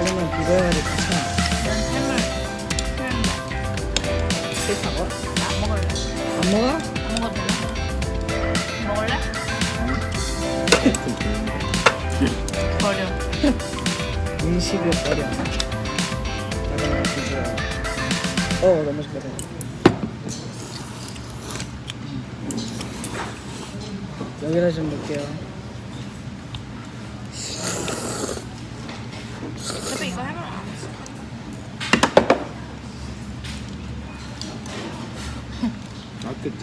아, 되겠다. 햄을 햄 싫다고? 안 먹을래. 안 먹어? 안 먹어도 돼. 먹을래? 버려. 인식을 버려. 짜장면 비벼. 어, 너무 좋거든. 여기다 좀 넣을게요. 어차피 이거 햄을 안 했어.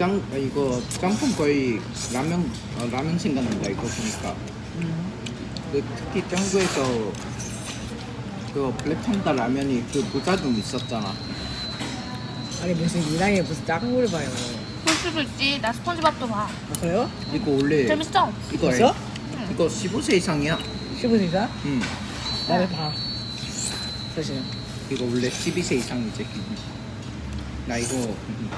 아, 그 짱, 아, 이거 짬뽕 거의 라면, 어, 라면 생각난다, 이거 보니까. 그 특히 짱구에서 그 블랙판다 라면이 그 부자 좀 있었잖아. 아니 무슨 이랑에 무슨 걸 봐요. 볼 수도 있지. 나 스폰지밥도 봐. 보세요? 이거 원래 재밌어. 이거 있어? 알- 이거 15세 이상이야. 15세가? 응. 나를 봐. 사실. 이거 원래 12세 이상이지. 나 이거 음,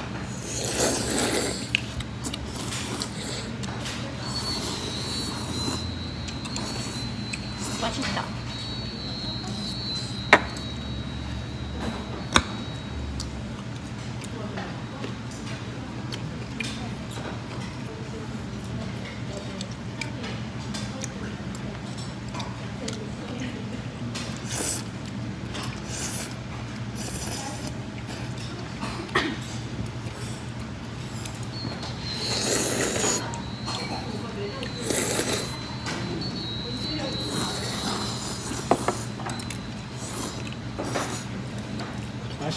맛있다.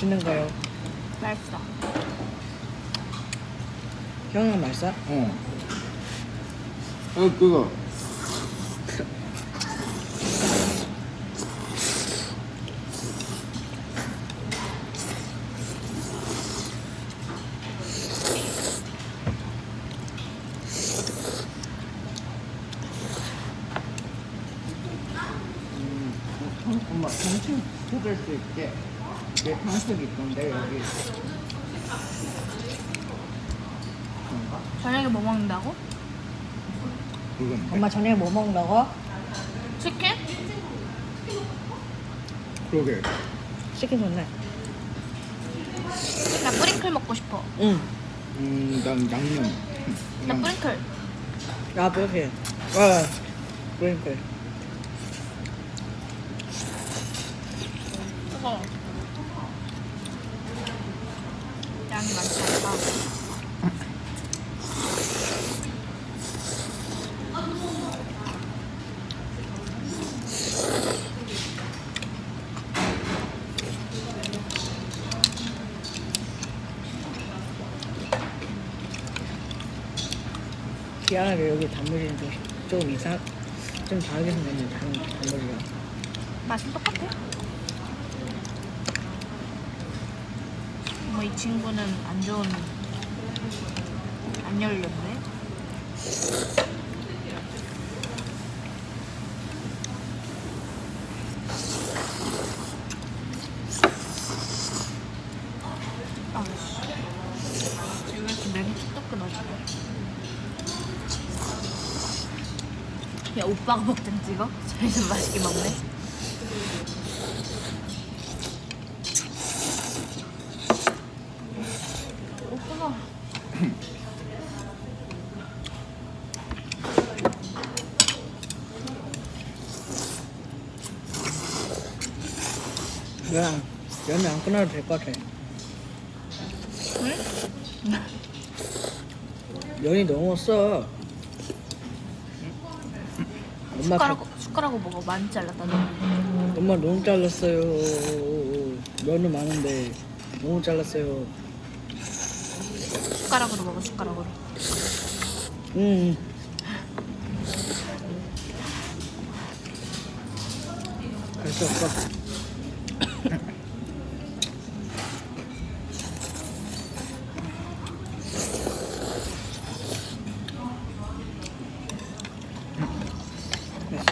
맛있는가요? 맛있어. 형은 맛있어? 어. 어 그거 음, 어, 엄마 당신 찾을 수 있게 내 탕수육 있던데 여기 그런가? 저녁에 뭐 먹는다고? 그건 엄마 저녁에 뭐 먹는다고? 치킨? 그러게 치킨 좋네. 나 뿌링클 먹고 싶어. 응. 음난 양념 나 양- 뿌링클. 이렇게. 와. 그러니까. 뜨거워. 양이 많지 않다. 희한하게 여기 단무지는 좀, 조금 이상, 좀 다르게 생겼네, 단, 단무지가. 맛은 똑같아. 뭐 이 친구는 안 좋은 안 열렸네. 아, 씨. 왜 이렇게 맥이 뚝뚝 끊어지냐? 야 오빠가 먹든 찍어? 저희는 맛있게 먹네. 오빠가 그냥, 열면 안 끊어도 될 것 같아. 왜? 면이 너무 없어. 엄마, 숟가락 숟가락으로 먹어 많이 잘랐다 너. 엄마 너무 잘랐어요. 면은 많은데 너무 잘랐어요. 숟가락으로 먹어 숟가락으로. 음. 할 수 없어.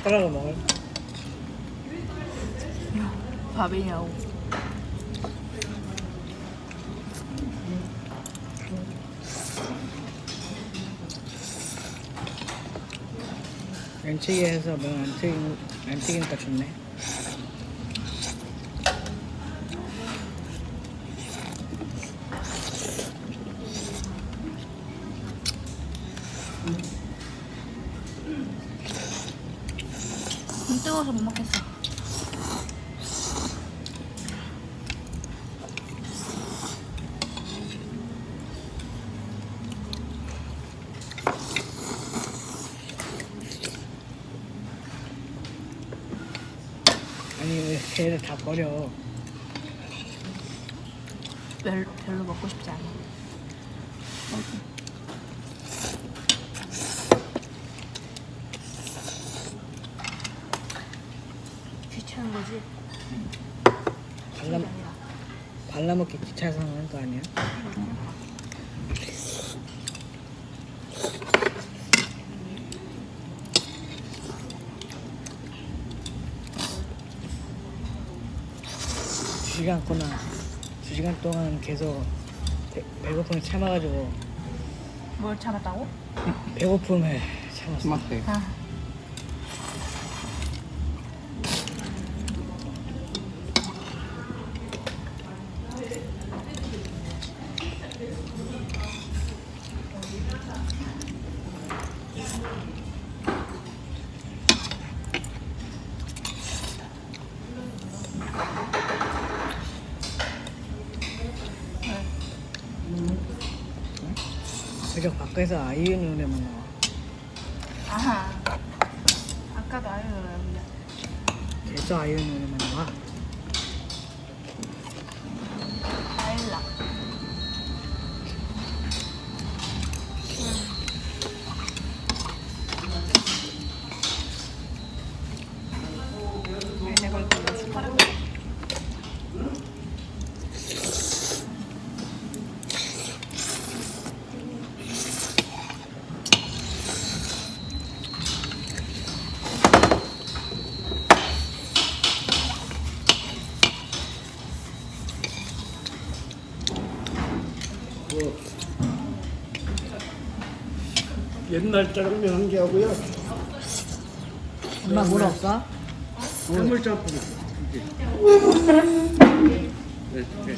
숟가락을 먹을. 밥이냐고. 면치기 해서 면안 튀긴 안 튀기니까 좋네. 뜨거워서 못 먹겠어. 아니 왜 걔를 다 버려? 별, 별로 먹고 싶지 않아. 귀찮은 거지? 발라 발라먹기 귀찮아서 하는 거 아니야? 두 시간 거나 두 시간 동안 계속 배, 배고픔을 참아가지고 뭘 참았다고? 배고픔을 참았어. 스마트. 아, 그저 밖에서 아이유 노래만 나와. 아하. 아까도 아유, 계속 아이유 노래 날 짜장면 한 개 하고요. 엄마 물 없어? 해물 짬뽕 두 개. 네, 네.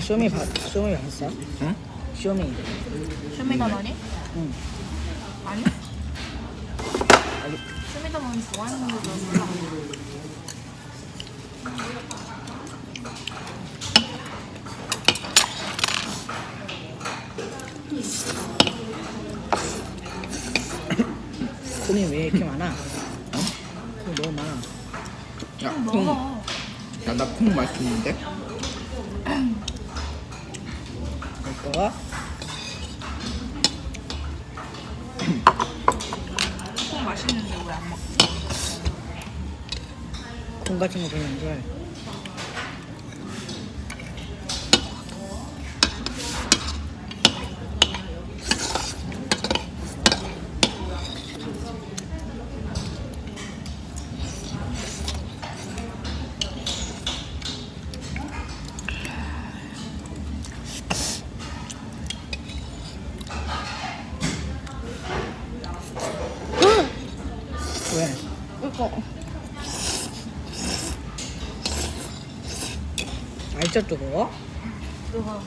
쇼미 봐, 쇼미 봤어? 응? 쇼미. 쇼미더머니? 응. 아니? 쇼미더머니 좋아하는 것도 몰라. 쇼미 왜 이렇게 많아? 어? 콩 너무 많아. 야, 좀 콩. 먹어. 야, 나 콩 맛있는데? 오빠가 콩 맛있는데 왜 안 먹지? 콩 같은 거 별로 안 알짜 뜨거워? 이거.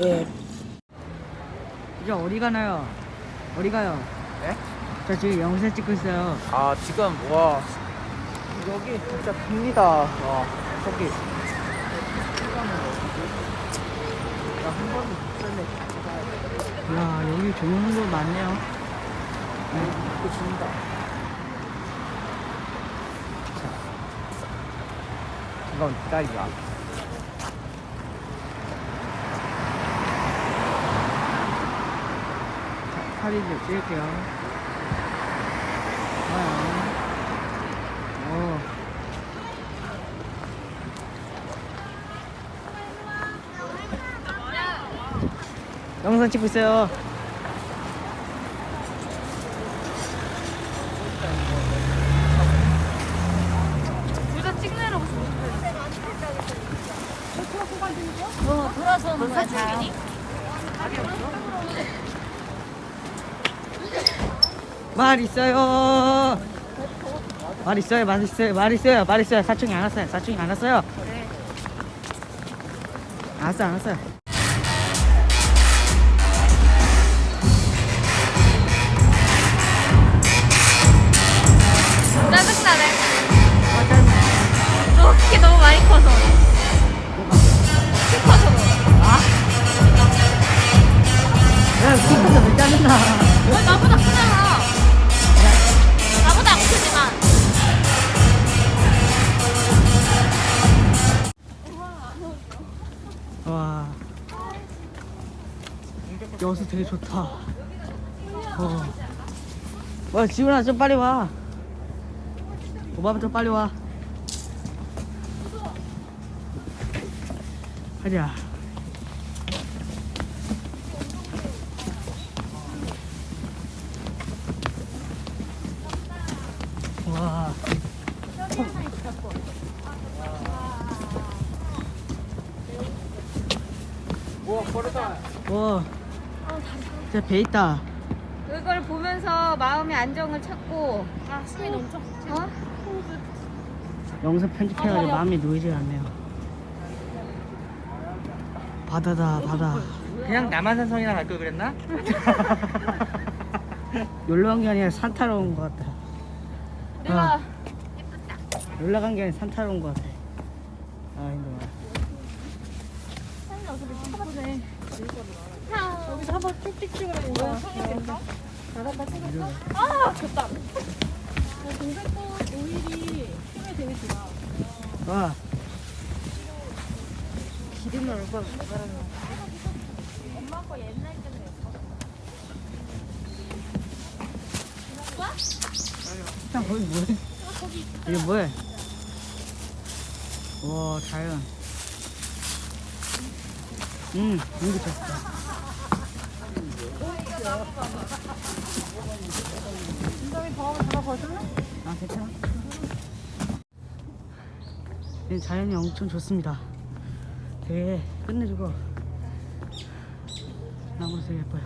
예. 이제 어디 가나요? 어디 가요? 네? 저 지금 영상 찍고 있어요. 아 지금 와 여기 진짜 깁니다. 와 저기 나한 번도 못 살래. 야 여기 좋은 곳 많네요. 이거 준다. 잠깐 기다리자. 자, 사진 좀. 좋아요. 오. 영상 찍고 있어요. 어, 돌아서 너 사춘기니? 말 있어요. 말 있어요. 말 있어요. 말 있어요. 말 있어요. 사춘기 안 왔어요. 사춘기 안 왔어요. 안 왔어요. 짜증나네. 너키 너무 많이 커서. 키 커서. 아? 야, 키 커서 왜 짜증나? 어, 나보다 크잖아. 여수 되게 좋다. 어. 와, 지훈아, 좀 빨리 와. 오빠부터 좀 빨리 와. 가자. 와. 버르다. 와. 진짜 배 있다. 그걸 보면서 마음의 안정을 찾고. 아, 숨이 너무 차. 어? 영상 편집해가지고 마음이 놓이질 않네요. 바다다 바다. 그냥 남한산성이나 갈 걸 그랬나? 놀러 간 게 아니라 산 타러 온 것 같다. 내가 아, 놀러 간 게 아니라 산 타러 온 것 같아. 아 힘들어. 여기서 한번 쭉쭉 찍으면 뭐야? 아, 좋다. 와. 기름을 얼마나 바르는 엄마 거 옛날 때는 형 거기 뭐해? 이게 뭐해? 와 자연. 음 공기 좋다. 아 괜찮아. 이 자연이 엄청 좋습니다. 되게 끝내주고 나무도 되게 예뻐요.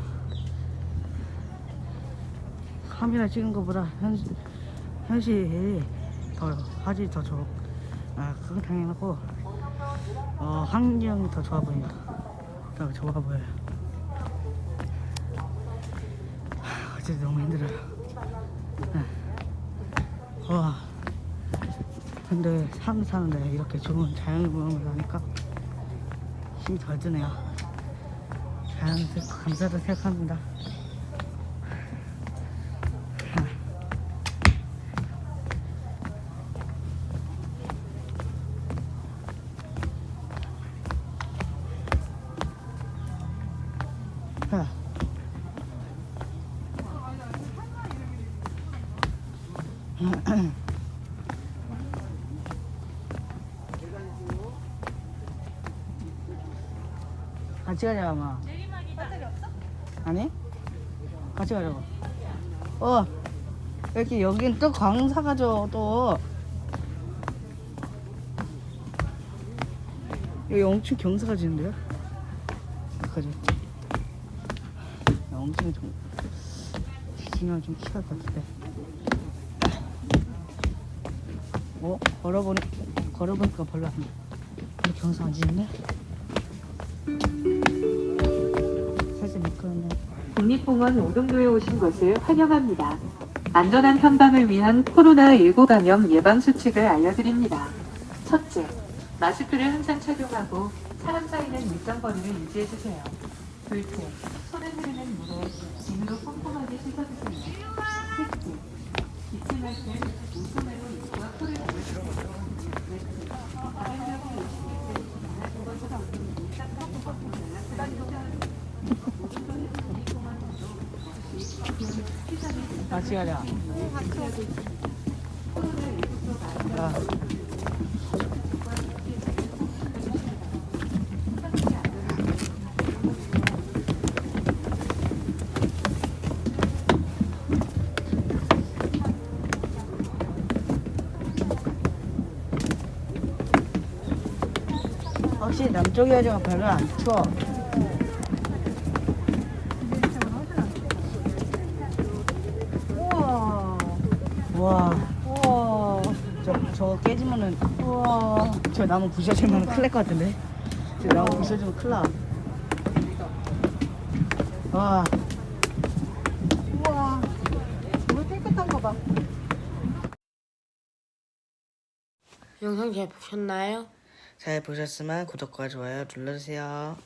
카메라 찍은 것보다 현실, 현실이 더 화질이 더 좋고 아 그건 당연하고 어, 환경이 더 좋아 보인다. 더 좋아 보여요. 하, 어제 너무 힘들어요. 네. 와. 근데 삶 사는데 이렇게 좋은 자연을 보는 거 하니까 힘이 덜 드네요. 자연한테 감사도 생각합니다. 같이 가자 아마 없어? 아니? 같이 가자고 어 여기 여긴 또 광사가죠 또 여기 엄청 경사가 지는데요? 야, 엄청 좀 지면 좀것 같은데 어? 걸어보니 걸어보니까 별로 안 경사 안 지는데? 국립공원 오등도에 오신 것을 환영합니다. 안전한 탐방을 위한 코로나19 감염 예방 수칙을 알려드립니다. 첫째, 마스크를 항상 착용하고 사람 사이는 일정 거리를 유지해주세요. 둘째, 아 시간이야 아. 확실히 남쪽 여자가 별로 안 추워. 우와. 와, 우와. 저 저거 깨지면은 우와, 저 나무 부셔지면 큰일 날것 같은데. 저 나무 부셔지면 큰일 나. 와, 우와. 물 깨끗한 거 봐. 영상 잘 보셨나요? 잘 보셨으면 구독과 좋아요 눌러주세요.